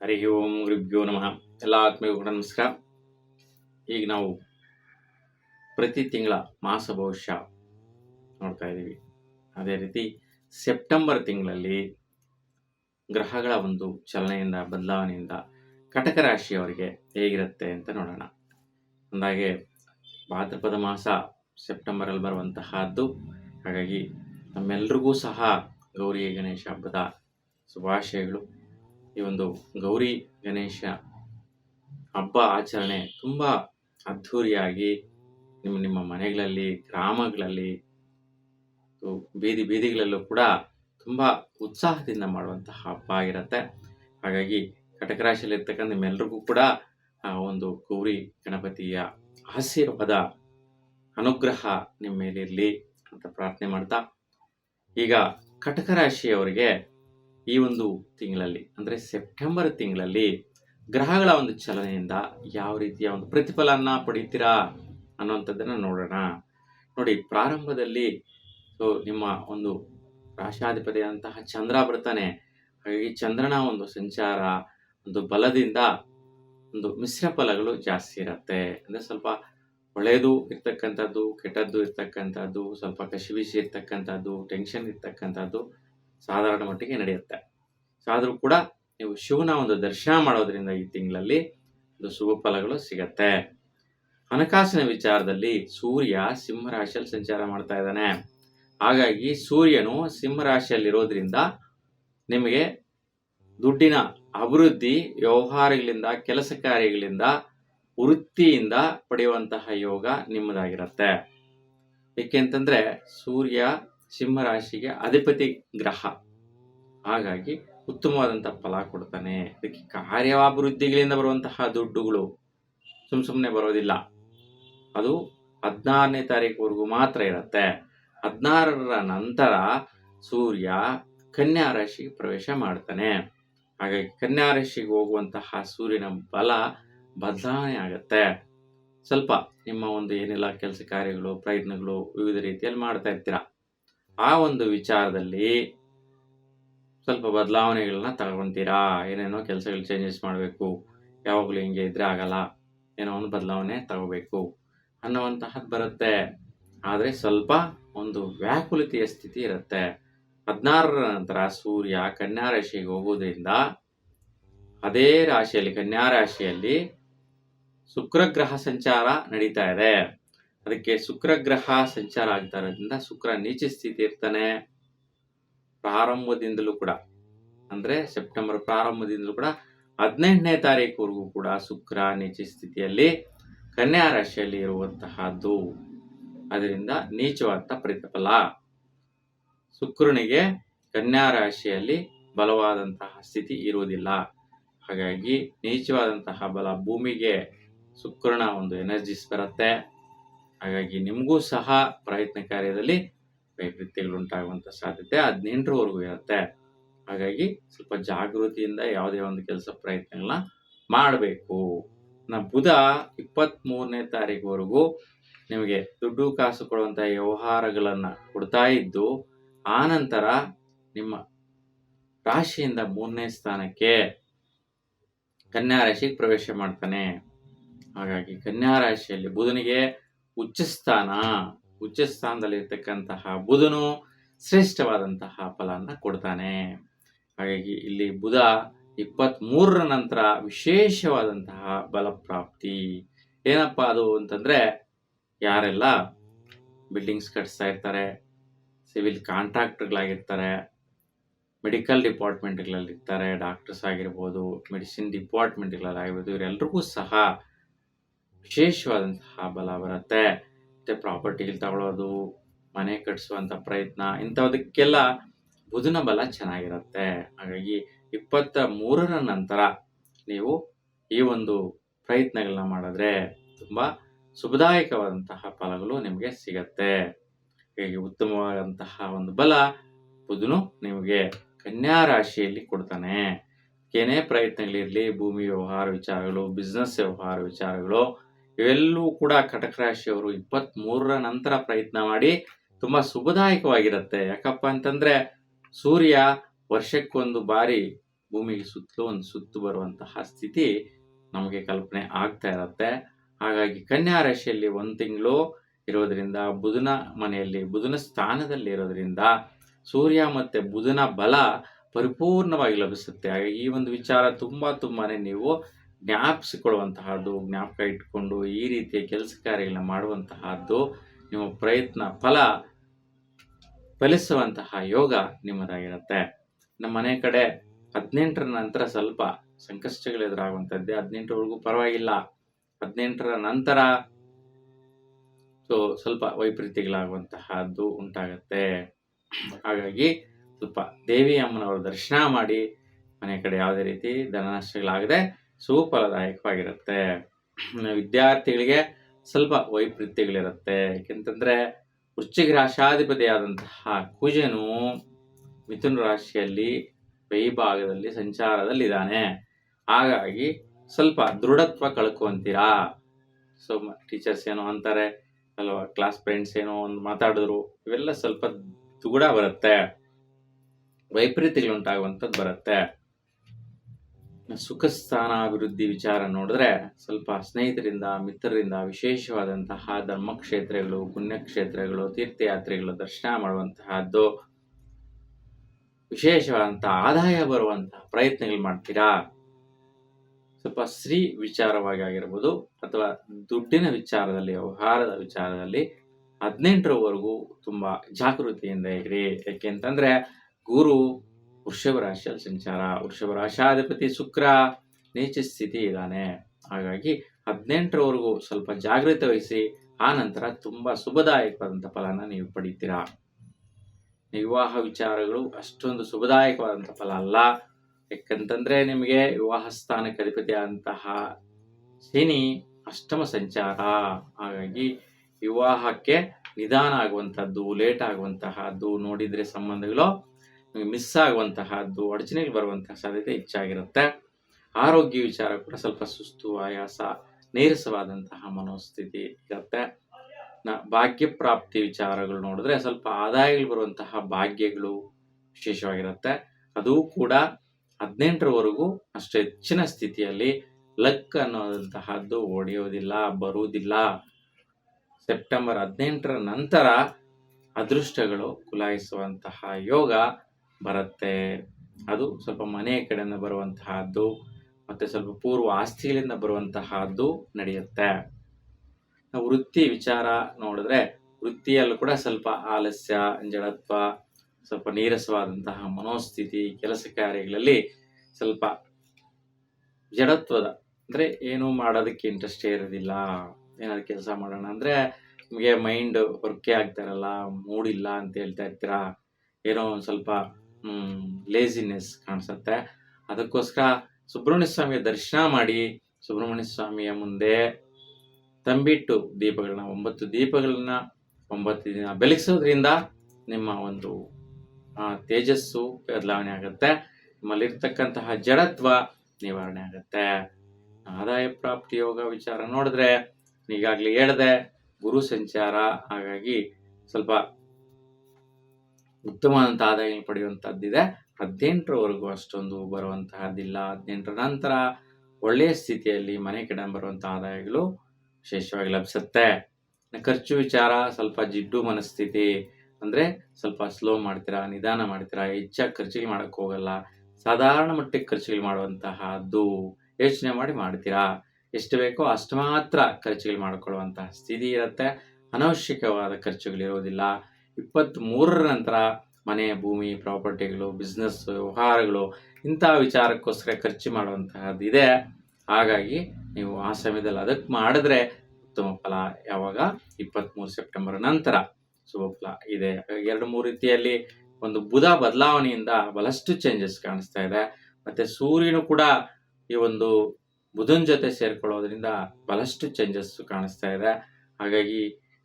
ಹರಿ ಓಂ ಗುರುಭ್ಯೋ ನಮಃ ಎಲ್ಲ ಆತ್ಮೀಯರಿಗೂ ಕೂಡ ನಮಸ್ಕಾರ ಈಗ ನಾವು ಪ್ರತಿ ತಿಂಗಳ ಮಾಸ ಭವಿಷ್ಯ ನೋಡ್ತಾ ಇದ್ದೀವಿ ಅದೇ ರೀತಿ ಸೆಪ್ಟೆಂಬರ್ ತಿಂಗಳಲ್ಲಿ ಗ್ರಹಗಳ ಒಂದು ಚಲನೆಯಿಂದ, ಬದಲಾವಣೆಯಿಂದ ಕಟಕ ರಾಶಿಯವರಿಗೆ ಹೇಗಿರುತ್ತೆ ಅಂತ ನೋಡೋಣ. ಅಂದಾಗೆ ಭಾದ್ರಪದ ಮಾಸ ಸೆಪ್ಟೆಂಬರಲ್ಲಿ ಬರುವಂತಹದ್ದು. ಹಾಗಾಗಿ ನಮ್ಮೆಲ್ರಿಗೂ ಸಹ ಗೌರಿ ಗಣೇಶ ಹಬ್ಬದ ಶುಭಾಶಯಗಳು. ಈ ಒಂದು ಗೌರಿ ಗಣೇಶ ಹಬ್ಬ ಆಚರಣೆ ತುಂಬ ಅದ್ಧೂರಿಯಾಗಿ ನಿಮ್ಮ ನಿಮ್ಮ ಮನೆಗಳಲ್ಲಿ, ಗ್ರಾಮಗಳಲ್ಲಿ ಬೀದಿ ಬೀದಿಗಳಲ್ಲೂ ಕೂಡ ತುಂಬ ಉತ್ಸಾಹದಿಂದ ಮಾಡುವಂತಹ ಹಬ್ಬ ಆಗಿರುತ್ತೆ. ಹಾಗಾಗಿ ಕಟಕ ರಾಶಿಯಲ್ಲಿರ್ತಕ್ಕಂಥ ನಿಮ್ಮೆಲ್ರಿಗೂ ಕೂಡ ಒಂದು ಗೌರಿ ಗಣಪತಿಯ ಆಶೀರ್ವಾದ, ಅನುಗ್ರಹ ನಿಮ್ಮ ಮೇಲಿರಲಿ ಅಂತ ಪ್ರಾರ್ಥನೆ ಮಾಡ್ತಾ, ಈಗ ಕಟಕ ರಾಶಿಯವರಿಗೆ ಈ ಒಂದು ತಿಂಗಳಲ್ಲಿ, ಅಂದರೆ ಸೆಪ್ಟೆಂಬರ್ ತಿಂಗಳಲ್ಲಿ ಗ್ರಹಗಳ ಒಂದು ಚಲನೆಯಿಂದ ಯಾವ ರೀತಿಯ ಒಂದು ಪ್ರತಿಫಲನ ಪಡೀತೀರಾ ಅನ್ನುವಂಥದ್ದನ್ನು ನೋಡೋಣ. ನೋಡಿ, ಪ್ರಾರಂಭದಲ್ಲಿ ಸೊ ನಿಮ್ಮ ಒಂದು ರಾಶಾಧಿಪತಿಯಾದಂತಹ ಚಂದ್ರ ಬರ್ತಾನೆ ಹಾಗಾಗಿ ಚಂದ್ರನ ಒಂದು ಸಂಚಾರ, ಒಂದು ಬಲದಿಂದ ಒಂದು ಮಿಶ್ರ ಫಲಗಳು ಜಾಸ್ತಿ ಇರುತ್ತೆ. ಅಂದರೆ ಸ್ವಲ್ಪ ಒಳ್ಳೆಯದು ಇರ್ತಕ್ಕಂಥದ್ದು, ಕೆಟ್ಟದ್ದು ಇರ್ತಕ್ಕಂಥದ್ದು, ಸ್ವಲ್ಪ ಕಸಿವಿಸಿ ಇರ್ತಕ್ಕಂಥದ್ದು ಟೆನ್ಷನ್ ಇರ್ತಕ್ಕಂಥದ್ದು ಸಾಧಾರಣ ಮಟ್ಟಿಗೆ ನಡೆಯುತ್ತೆ. ಸೊ ಆದರೂ ಕೂಡ ನೀವು ಶಿವನ ಒಂದು ದರ್ಶನ ಮಾಡೋದ್ರಿಂದ ಈ ತಿಂಗಳಲ್ಲಿ ಒಂದು ಶುಭ ಫಲಗಳು ಸಿಗತ್ತೆ. ಹಣಕಾಸಿನ ವಿಚಾರದಲ್ಲಿ ಸೂರ್ಯ ಸಿಂಹರಾಶಿಯಲ್ಲಿ ಸಂಚಾರ ಮಾಡ್ತಾ ಇದ್ದಾನೆ. ಹಾಗಾಗಿ ಸೂರ್ಯನು ಸಿಂಹರಾಶಿಯಲ್ಲಿರೋದ್ರಿಂದ ನಿಮಗೆ ದುಡ್ಡಿನ ಅಭಿವೃದ್ಧಿ, ವ್ಯವಹಾರಗಳಿಂದ, ಕೆಲಸ ಕಾರ್ಯಗಳಿಂದ, ವೃತ್ತಿಯಿಂದ ಪಡೆಯುವಂತಹ ಯೋಗ ನಿಮ್ಮದಾಗಿರುತ್ತೆ. ಏಕೆಂತಂದ್ರೆ ಸೂರ್ಯ ಸಿಂಹರಾಶಿಗೆ ಅಧಿಪತಿ ಗ್ರಹ. ಹಾಗಾಗಿ ಉತ್ತಮವಾದಂತಹ ಫಲ ಕೊಡ್ತಾನೆ. ಅದಕ್ಕೆ ಕಾರ್ಯಾಭಿವೃದ್ಧಿಗಳಿಂದ ಬರುವಂತಹ ದುಡ್ಡುಗಳು ಸುಮ್ ಸುಮ್ಮನೆ ಬರೋದಿಲ್ಲ. ಅದು ಹದಿನಾರನೇ ತಾರೀಕುವರೆಗೂ ಮಾತ್ರ ಇರುತ್ತೆ. ಹದಿನಾರರ ನಂತರ ಸೂರ್ಯ ಕನ್ಯಾ ರಾಶಿಗೆ ಪ್ರವೇಶ ಮಾಡ್ತಾನೆ. ಹಾಗಾಗಿ ಕನ್ಯಾ ರಾಶಿಗೆ ಹೋಗುವಂತಹ ಸೂರ್ಯನ ಬಲ ಬದಲಾವಣೆ ಆಗುತ್ತೆ. ಸ್ವಲ್ಪ ನಿಮ್ಮ ಒಂದು ಏನೆಲ್ಲ ಕೆಲಸ ಕಾರ್ಯಗಳು, ಪ್ರಯತ್ನಗಳು ವಿವಿಧ ರೀತಿಯಲ್ಲಿ ಮಾಡ್ತಾ ಇರ್ತೀರ? ಆ ಒಂದು ವಿಚಾರದಲ್ಲಿ ಸ್ವಲ್ಪ ಬದಲಾವಣೆಗಳನ್ನ ತಗೊಂತೀರಾ? ಏನೇನೋ ಕೆಲಸಗಳು ಚೇಂಜಸ್ ಮಾಡಬೇಕು. ಯಾವಾಗಲೂ ಹಿಂಗೆ ಇದ್ರೆ ಆಗಲ್ಲ. ಏನೋ ಒಂದು ಬದಲಾವಣೆ ತಗೋಬೇಕು ಅನ್ನುವಂತಹದ್ದು ಬರುತ್ತೆ. ಆದರೆ ಸ್ವಲ್ಪ ಒಂದು ವ್ಯಾಕುಲತೆಯ ಸ್ಥಿತಿ ಇರುತ್ತೆ. ಹದಿನಾರರ ನಂತರ ಸೂರ್ಯ ಕನ್ಯಾ ರಾಶಿಗೆ ಹೋಗೋದ್ರಿಂದ ಅದೇ ರಾಶಿಯಲ್ಲಿ, ಕನ್ಯಾ ರಾಶಿಯಲ್ಲಿ ಶುಕ್ರಗ್ರಹ ಸಂಚಾರ ನಡೀತಾ ಇದೆ. ಅದಕ್ಕೆ ಶುಕ್ರಗ್ರಹ ಸಂಚಾರ ಆಗ್ತಾ ಇರೋದ್ರಿಂದ ಶುಕ್ರ ನೀಚ ಸ್ಥಿತಿ ಇರ್ತಾನೆ. ಪ್ರಾರಂಭದಿಂದಲೂ ಕೂಡ, ಅಂದ್ರೆ ಸೆಪ್ಟೆಂಬರ್ ಪ್ರಾರಂಭದಿಂದಲೂ ಕೂಡ ಹದಿನೆಂಟನೇ ತಾರೀಕುವರೆಗೂ ಕೂಡ ಶುಕ್ರ ನೀಚ ಸ್ಥಿತಿಯಲ್ಲಿ, ಕನ್ಯಾ ರಾಶಿಯಲ್ಲಿ ಇರುವಂತಹದ್ದು. ಅದರಿಂದ ನೀಚವಾದ ಪ್ರತಿಫಲ ಶುಕ್ರನಿಗೆ ಕನ್ಯಾ ರಾಶಿಯಲ್ಲಿ ಬಲವಾದಂತಹ ಸ್ಥಿತಿ ಇರುವುದಿಲ್ಲ. ಹಾಗಾಗಿ ನೀಚವಾದಂತಹ ಬಲ ಭೂಮಿಗೆ ಶುಕ್ರನ ಒಂದು ಎನರ್ಜಿಸ್ ಬರುತ್ತೆ. ಹಾಗಾಗಿ ನಿಮಗೂ ಸಹ ಪ್ರಯತ್ನ ಕಾರ್ಯದಲ್ಲಿ ವೈಪರೀತ್ಯಗಳು ಉಂಟಾಗುವಂಥ ಸಾಧ್ಯತೆ ಹದಿನೆಂಟರವರೆಗೂ ಇರುತ್ತೆ. ಹಾಗಾಗಿ ಸ್ವಲ್ಪ ಜಾಗೃತಿಯಿಂದ ಯಾವುದೇ ಒಂದು ಕೆಲಸ ಪ್ರಯತ್ನಗಳನ್ನ ಮಾಡಬೇಕು. ನಾ ಬುಧ ಇಪ್ಪತ್ತ್ ಮೂರನೇ ತಾರೀಕುವರೆಗೂ ನಿಮಗೆ ದುಡ್ಡು ಕಾಸು ಕೊಡುವಂಥ ವ್ಯವಹಾರಗಳನ್ನು ಕೊಡ್ತಾ ಇದ್ದು ಆನಂತರ ನಂತರ ನಿಮ್ಮ ರಾಶಿಯಿಂದ ಮೂರನೇ ಸ್ಥಾನಕ್ಕೆ ಕನ್ಯಾ ರಾಶಿಗೆ ಪ್ರವೇಶ ಮಾಡ್ತಾನೆ. ಹಾಗಾಗಿ ಕನ್ಯಾ ರಾಶಿಯಲ್ಲಿ ಬುಧನಿಗೆ ಉಚ್ಚ ಸ್ಥಾನ, ಉಚ್ಚ ಸ್ಥಾನದಲ್ಲಿ ಇರ್ತಕ್ಕಂತಹ ಬುಧನು ಶ್ರೇಷ್ಠವಾದಂತಹ ಫಲವನ್ನು ಕೊಡ್ತಾನೆ. ಹಾಗಾಗಿ ಇಲ್ಲಿ ಬುಧ ಇಪ್ಪತ್ತ್ಮೂರರ ನಂತರ ವಿಶೇಷವಾದಂತಹ ಬಲಪ್ರಾಪ್ತಿ. ಏನಪ್ಪ ಅದು ಅಂತಂದ್ರೆ ಯಾರೆಲ್ಲ ಬಿಲ್ಡಿಂಗ್ಸ್ ಕಟ್ಸ್ತಾ ಇರ್ತಾರೆ, ಸಿವಿಲ್ ಕಾಂಟ್ರಾಕ್ಟರ್ಗಳಾಗಿರ್ತಾರೆ ಮೆಡಿಕಲ್ ಡಿಪಾರ್ಟ್ಮೆಂಟ್ಗಳಲ್ಲಿ ಇರ್ತಾರೆ, ಡಾಕ್ಟರ್ಸ್ ಆಗಿರ್ಬೋದು, ಮೆಡಿಸಿನ್ ಡಿಪಾರ್ಟ್ಮೆಂಟ್ಗಳಾಗಿರ್ಬೋದು ಇವರೆಲ್ರಿಗೂ ಸಹ ವಿಶೇಷವಾದಂತಹ ಬಲ ಬರುತ್ತೆ. ಮತ್ತು ಪ್ರಾಪರ್ಟಿಗಳು ತಗೊಳ್ಳೋದು ಮನೆ ಕಟ್ಟಿಸುವಂಥ ಪ್ರಯತ್ನ, ಇಂಥದಕ್ಕೆಲ್ಲ ಬುಧನ ಬಲ ಚೆನ್ನಾಗಿರುತ್ತೆ. ಹಾಗಾಗಿ ಇಪ್ಪತ್ತ ಮೂರರ ನಂತರ ನೀವು ಈ ಒಂದು ಪ್ರಯತ್ನಗಳನ್ನ ಮಾಡಿದ್ರೆ ತುಂಬ ಶುಭದಾಯಕವಾದಂತಹ ಫಲಗಳು ನಿಮಗೆ ಸಿಗತ್ತೆ. ಹೀಗೆ ಉತ್ತಮವಾದಂತಹ ಒಂದು ಬಲ ಬುಧನು ನಿಮಗೆ ಕನ್ಯಾ ರಾಶಿಯಲ್ಲಿ ಕೊಡ್ತಾನೆ. ಏನೇ ಪ್ರಯತ್ನಗಳಿರಲಿ ಭೂಮಿ ವ್ಯವಹಾರ ವಿಚಾರಗಳು ಬಿಸ್ನೆಸ್ ವ್ಯವಹಾರ ವಿಚಾರಗಳು, ಇವೆಲ್ಲವೂ ಕೂಡ ಕಟಕ ರಾಶಿಯವರು ಇಪ್ಪತ್ತ್ ಮೂರರ ನಂತರ ಪ್ರಯತ್ನ ಮಾಡಿ ತುಂಬಾ ಶುಭದಾಯಕವಾಗಿರುತ್ತೆ ಯಾಕಪ್ಪ ಅಂತಂದ್ರೆ ಸೂರ್ಯ ವರ್ಷಕ್ಕೊಂದು ಬಾರಿ ಭೂಮಿಗೆ ಸುತ್ತಲೂ ಒಂದು ಸುತ್ತು ಬರುವಂತಹ ಸ್ಥಿತಿ ನಮಗೆ ಕಲ್ಪನೆ ಆಗ್ತಾ ಇರತ್ತೆ. ಹಾಗಾಗಿ ಕನ್ಯಾ ರಾಶಿಯಲ್ಲಿ ಒಂದು ತಿಂಗಳು ಇರೋದರಿಂದ, ಬುಧನ ಮನೆಯಲ್ಲಿ, ಬುಧನ ಸ್ಥಾನದಲ್ಲಿ ಇರೋದರಿಂದ ಸೂರ್ಯ ಮತ್ತು ಬುಧನ ಬಲ ಪರಿಪೂರ್ಣವಾಗಿ ಲಭಿಸುತ್ತೆ. ಹಾಗಾಗಿ ಈ ಒಂದು ವಿಚಾರ ತುಂಬ ತುಂಬಾ ನೀವು ಜ್ಞಾಪಿಸಿಕೊಳ್ಳುವಂತಹದ್ದು, ಜ್ಞಾಪಕ ಇಟ್ಕೊಂಡು ಈ ರೀತಿಯ ಕೆಲಸ ಕಾರ್ಯಗಳನ್ನ ಮಾಡುವಂತಹದ್ದು ನಿಮ್ಮ ಪ್ರಯತ್ನ ಫಲ ಫಲಿಸುವಂತಹ ಯೋಗ ನಿಮ್ಮದಾಗಿರುತ್ತೆ. ನಮ್ಮ ಮನೆ ಕಡೆ ಹದಿನೆಂಟರ ನಂತರ ಸ್ವಲ್ಪ ಸಂಕಷ್ಟಗಳು ಎದುರಾಗುವಂಥದ್ದೇ ಹದಿನೆಂಟರವರೆಗೂ ಪರವಾಗಿಲ್ಲ. ಹದಿನೆಂಟರ ನಂತರ. ಸೊ ಸ್ವಲ್ಪ ವೈಪರೀತ್ಯಗಳಾಗುವಂತಹದ್ದು ಉಂಟಾಗತ್ತೆ. ಹಾಗಾಗಿ ಸ್ವಲ್ಪ ದೇವಿ ಅಮ್ಮನವರ ದರ್ಶನ ಮಾಡಿ ಮನೆ ಕಡೆ ಯಾವುದೇ ರೀತಿ ಧನನಷ್ಟಗಳಾಗದೆ ಸುಫಲದಾಯಕವಾಗಿರುತ್ತೆ. ವಿದ್ಯಾರ್ಥಿಗಳಿಗೆ ಸ್ವಲ್ಪ ವೈಪರೀತ್ಯಗಳಿರುತ್ತೆ. ಯಾಕೆಂತಂದ್ರೆ ವೃಶ್ಚಿಕ ರಾಶಾಧಿಪತಿಯಾದಂತಹ ಕುಜನು ಮಿಥುನ ರಾಶಿಯಲ್ಲಿ ಭಾಗದಲ್ಲಿ ಸಂಚಾರದಲ್ಲಿದ್ದಾನೆ. ಹಾಗಾಗಿ ಸ್ವಲ್ಪ ದೃಢತ್ವ ಕಳ್ಕೊಂತೀರಾ ಸೊ ಟೀಚರ್ಸ್ ಏನೋ ಅಂತಾರೆ, ಅಲ್ವಾ ಕ್ಲಾಸ್ ಫ್ರೆಂಡ್ಸ್ ಏನೋ ಒಂದು ಮಾತಾಡಿದ್ರು, ಇವೆಲ್ಲ ಸ್ವಲ್ಪ ದುಗುಡ ಬರುತ್ತೆ. ವೈಪರೀತ್ಯಗಳುಂಟಾಗುವಂಥದ್ದು ಬರುತ್ತೆ. ಸುಖ ಸ್ಥಾನ ಅಭಿವೃದ್ಧಿ ವಿಚಾರ ನೋಡಿದ್ರೆ ಸ್ವಲ್ಪ ಸ್ನೇಹಿತರಿಂದ, ಮಿತ್ರರಿಂದ ವಿಶೇಷವಾದಂತಹ ಧರ್ಮಕ್ಷೇತ್ರಗಳು, ಪುಣ್ಯಕ್ಷೇತ್ರಗಳು, ತೀರ್ಥಯಾತ್ರೆಗಳು ದರ್ಶನ ಮಾಡುವಂತಹದ್ದು, ವಿಶೇಷವಾದಂತಹ ಆದಾಯ ಬರುವಂತಹ ಪ್ರಯತ್ನಗಳು ಮಾಡ್ತೀರಾ? ಸ್ವಲ್ಪ ಸ್ತ್ರೀ ವಿಚಾರವಾಗಿ ಆಗಿರ್ಬೋದು ಅಥವಾ ದುಡ್ಡಿನ ವಿಚಾರದಲ್ಲಿ, ವ್ಯವಹಾರದ ವಿಚಾರದಲ್ಲಿ ಹದಿನೆಂಟರವರೆಗೂ ತುಂಬ ಜಾಗೃತಿಯಿಂದ ಇರಿ. ಯಾಕೆಂತಂದ್ರೆ ಗುರು ವೃಷಭ ರಾಶಿಯಲ್ಲಿ ಸಂಚಾರ, ವೃಷಭ ರಾಶಾಧಿಪತಿ ಶುಕ್ರ ನೀಚ ಸ್ಥಿತಿ ಇದ್ದಾನೆ. ಹಾಗಾಗಿ ಹದಿನೆಂಟರವರೆಗೂ ಸ್ವಲ್ಪ ಜಾಗೃತಿ ವಹಿಸಿ, ಆ ನಂತರ ತುಂಬಾ ಶುಭದಾಯಕವಾದಂಥ ಫಲನ ನೀವು ಪಡಿತೀರಾ? ವಿವಾಹ ವಿಚಾರಗಳು ಅಷ್ಟೊಂದು ಶುಭದಾಯಕವಾದಂಥ ಫಲ ಅಲ್ಲ. ಯಾಕಂತಂದ್ರೆ ನಿಮಗೆ ವಿವಾಹ ಸ್ಥಾನಕ್ಕೆ ಅಧಿಪತಿಯಾದಂತಹ ಶನಿ ಅಷ್ಟಮ ಸಂಚಾರ. ಹಾಗಾಗಿ ವಿವಾಹಕ್ಕೆ ನಿಧಾನ ಆಗುವಂತಹದ್ದು ಲೇಟ್ ಆಗುವಂತಹದ್ದು, ನೋಡಿದ್ರೆ ಸಂಬಂಧಗಳು ಮಿಸ್ ಆಗುವಂತಹದ್ದು, ಅಡಚಣೆಗೆ ಬರುವಂತಹ ಸಾಧ್ಯತೆ ಹೆಚ್ಚಾಗಿರುತ್ತೆ. ಆರೋಗ್ಯ ವಿಚಾರ ಕೂಡ ಸ್ವಲ್ಪ ಸುಸ್ತು, ಆಯಾಸ, ನೀರಸವಾದಂತಹ ಮನೋಸ್ಥಿತಿ ಇರುತ್ತೆ. ಭಾಗ್ಯ ಪ್ರಾಪ್ತಿ ವಿಚಾರಗಳು ನೋಡಿದ್ರೆ ಸ್ವಲ್ಪ ಆದಾಯಗಳು ಬರುವಂತಹ ಭಾಗ್ಯಗಳು ವಿಶೇಷವಾಗಿರುತ್ತೆ. ಅದು ಕೂಡ ಹದಿನೆಂಟರವರೆಗೂ ಅಷ್ಟು ಹೆಚ್ಚಿನ ಸ್ಥಿತಿಯಲ್ಲಿ ಲಕ್ ಅನ್ನೋದಂತಹದ್ದು ಒಡೆಯೋದಿಲ್ಲ, ಬರುವುದಿಲ್ಲ. ಸೆಪ್ಟೆಂಬರ್ ಹದಿನೆಂಟರ ನಂತರ ಅದೃಷ್ಟಗಳು ಕುಲಾಯಿಸುವಂತಹ ಯೋಗ ಬರುತ್ತೆ. ಅದು ಸ್ವಲ್ಪ ಮನೆಯ ಕಡೆಯಿಂದ ಬರುವಂತಹದ್ದು, ಮತ್ತು ಸ್ವಲ್ಪ ಪೂರ್ವ ಆಸ್ತಿಗಳಿಂದ ಬರುವಂತಹದ್ದು ನಡೆಯುತ್ತೆ. ವೃತ್ತಿ ವಿಚಾರ ನೋಡಿದ್ರೆ ವೃತ್ತಿಯಲ್ಲೂ ಕೂಡ ಸ್ವಲ್ಪ ಆಲಸ್ಯ ಜಡತ್ವ ಸ್ವಲ್ಪ ನೀರಸವಾದಂತಹ ಮನೋಸ್ಥಿತಿ, ಕೆಲಸ ಕಾರ್ಯಗಳಲ್ಲಿ ಸ್ವಲ್ಪ ಜಡತ್ವದ, ಅಂದ್ರೆ ಏನು ಮಾಡೋದಕ್ಕೆ ಇಂಟ್ರೆಸ್ಟೇ ಇರೋದಿಲ್ಲ. ಏನಾದ್ರು ಕೆಲಸ ಮಾಡೋಣ ಅಂದ್ರೆ ನಿಮಗೆ ಮೈಂಡ್ ವರ್ಕೇ ಆಗ್ತಾ ಇರಲ್ಲ ಮೂಡಿಲ್ಲ ಅಂತ ಹೇಳ್ತಾ ಇರ್ತೀರಾ? ಏನೋ ಒಂದು ಸ್ವಲ್ಪ ಲೇಸಿನೆಸ್ ಕಾಣಿಸುತ್ತೆ. ಅದಕ್ಕೋಸ್ಕರ ಸುಬ್ರಹ್ಮಣ್ಯ ಸ್ವಾಮಿಯ ದರ್ಶನ ಮಾಡಿ ಸುಬ್ರಹ್ಮಣ್ಯ ಸ್ವಾಮಿಯ ಮುಂದೆ ತಂಬಿಟ್ಟು ದೀಪಗಳನ್ನ, ಒಂಬತ್ತು ದೀಪಗಳನ್ನ ಒಂಬತ್ತು ದಿನ ಬೆಳಗಿಸೋದ್ರಿಂದ ನಿಮ್ಮ ಒಂದು ತೇಜಸ್ಸು ಬದಲಾವಣೆ ಆಗುತ್ತೆ. ನಿಮ್ಮಲ್ಲಿರ್ತಕ್ಕಂತಹ ಜಡತ್ವ ನಿವಾರಣೆ ಆಗುತ್ತೆ. ಆದಾಯ ಪ್ರಾಪ್ತಿ ಯೋಗ ವಿಚಾರ ನೋಡಿದ್ರೆ ಈಗಾಗಲೇ ಹೇಳಿದೆ, ಗುರು ಸಂಚಾರ, ಹಾಗಾಗಿ ಸ್ವಲ್ಪ ಉತ್ತಮವಾದಂಥ ಆದಾಯ ಪಡೆಯುವಂತಹದ್ದಿದೆ ಹದಿನೆಂಟರವರೆಗೂ ಅಷ್ಟೊಂದು ಬರುವಂತಹದ್ದಿಲ್ಲ. ಹದಿನೆಂಟರ ನಂತರ ಒಳ್ಳೆಯ ಸ್ಥಿತಿಯಲ್ಲಿ ಮನೆ ಕಡೆ ಬರುವಂತಹ ಆದಾಯಗಳು ವಿಶೇಷವಾಗಿ ಲಭಿಸುತ್ತೆ. ಖರ್ಚು ವಿಚಾರ, ಸ್ವಲ್ಪ ಜಿಡ್ಡು ಮನಸ್ಥಿತಿ ಅಂದ್ರೆ ಸ್ವಲ್ಪ ಸ್ಲೋ ಮಾಡ್ತೀರಾ, ನಿಧಾನ ಮಾಡ್ತೀರಾ, ಹೆಚ್ಚಾಗಿ ಖರ್ಚಿಗೆ ಮಾಡಕ್ ಹೋಗಲ್ಲ, ಸಾಧಾರಣ ಮಟ್ಟಿಗೆ ಖರ್ಚುಗಳು ಮಾಡುವಂತಹದ್ದು ಯೋಚನೆ ಮಾಡಿ ಮಾಡ್ತೀರಾ? ಎಷ್ಟು ಬೇಕೋ ಅಷ್ಟು ಮಾತ್ರ ಖರ್ಚುಗಳು ಮಾಡಿಕೊಳ್ಳುವಂತಹ ಸ್ಥಿತಿ ಇರುತ್ತೆ. ಅನವಶ್ಯಕವಾದ ಖರ್ಚುಗಳು ಇರೋದಿಲ್ಲ ಇಪ್ಪತ್ತ್ ಮೂರರ ನಂತರ ಮನೆ, ಭೂಮಿ, ಪ್ರಾಪರ್ಟಿಗಳು ಬಿಸ್ನೆಸ್ ವ್ಯವಹಾರಗಳು ಇಂಥ ವಿಚಾರಕ್ಕೋಸ್ಕರ ಖರ್ಚು ಮಾಡುವಂತಹದ್ದು ಇದೆ. ಹಾಗಾಗಿ ನೀವು ಆ ಸಮಯದಲ್ಲಿ ಅದಕ್ಕೆ ಮಾಡಿದ್ರೆ ಉತ್ತಮ ಫಲ ಯಾವಾಗ? ಇಪ್ಪತ್ತ್ಮೂರು ಸೆಪ್ಟೆಂಬರ್ ನಂತರ. ಶುಭ ಫಲ ಇದೆ ಎರಡು ಮೂರು ರೀತಿಯಲ್ಲಿ ಒಂದು ಬುಧ ಬದಲಾವಣೆಯಿಂದ ಬಹಳಷ್ಟು ಚೇಂಜಸ್ ಕಾಣಿಸ್ತಾ ಇದೆ. ಮತ್ತೆ ಸೂರ್ಯನು ಕೂಡ ಈ ಒಂದು ಬುಧನ ಜೊತೆ ಸೇರ್ಕೊಳ್ಳೋದ್ರಿಂದ ಬಹಳಷ್ಟು ಚೇಂಜಸ್ ಕಾಣಿಸ್ತಾ ಇದೆ. ಹಾಗಾಗಿ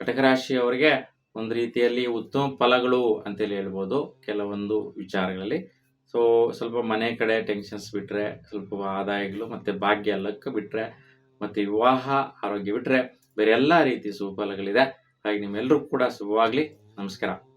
ಕಟಕ ರಾಶಿಯವರಿಗೆ ಒಂದು ರೀತಿಯಲ್ಲಿ ಉತ್ತಮ ಫಲಗಳು ಅಂತೇಳಿ ಹೇಳ್ಬೋದು ಕೆಲವೊಂದು ವಿಚಾರಗಳಲ್ಲಿ. ಸೊ ಸ್ವಲ್ಪ ಮನೆ ಕಡೆ ಟೆನ್ಷನ್ಸ್ ಬಿಟ್ಟರೆ ಸ್ವಲ್ಪ ಆದಾಯಗಳು ಮತ್ತು ಭಾಗ್ಯ ಲಕ್ ಬಿಟ್ಟರೆ ಮತ್ತು ವಿವಾಹ ಆರೋಗ್ಯ ಬಿಟ್ಟರೆ ಬೇರೆ ಎಲ್ಲ ರೀತಿ ಸುಫಲಗಳಿದೆ. ಹಾಗೆ ನಿಮ್ಮೆಲ್ಲರೂ ಕೂಡ ಶುಭವಾಗಲಿ. ನಮಸ್ಕಾರ.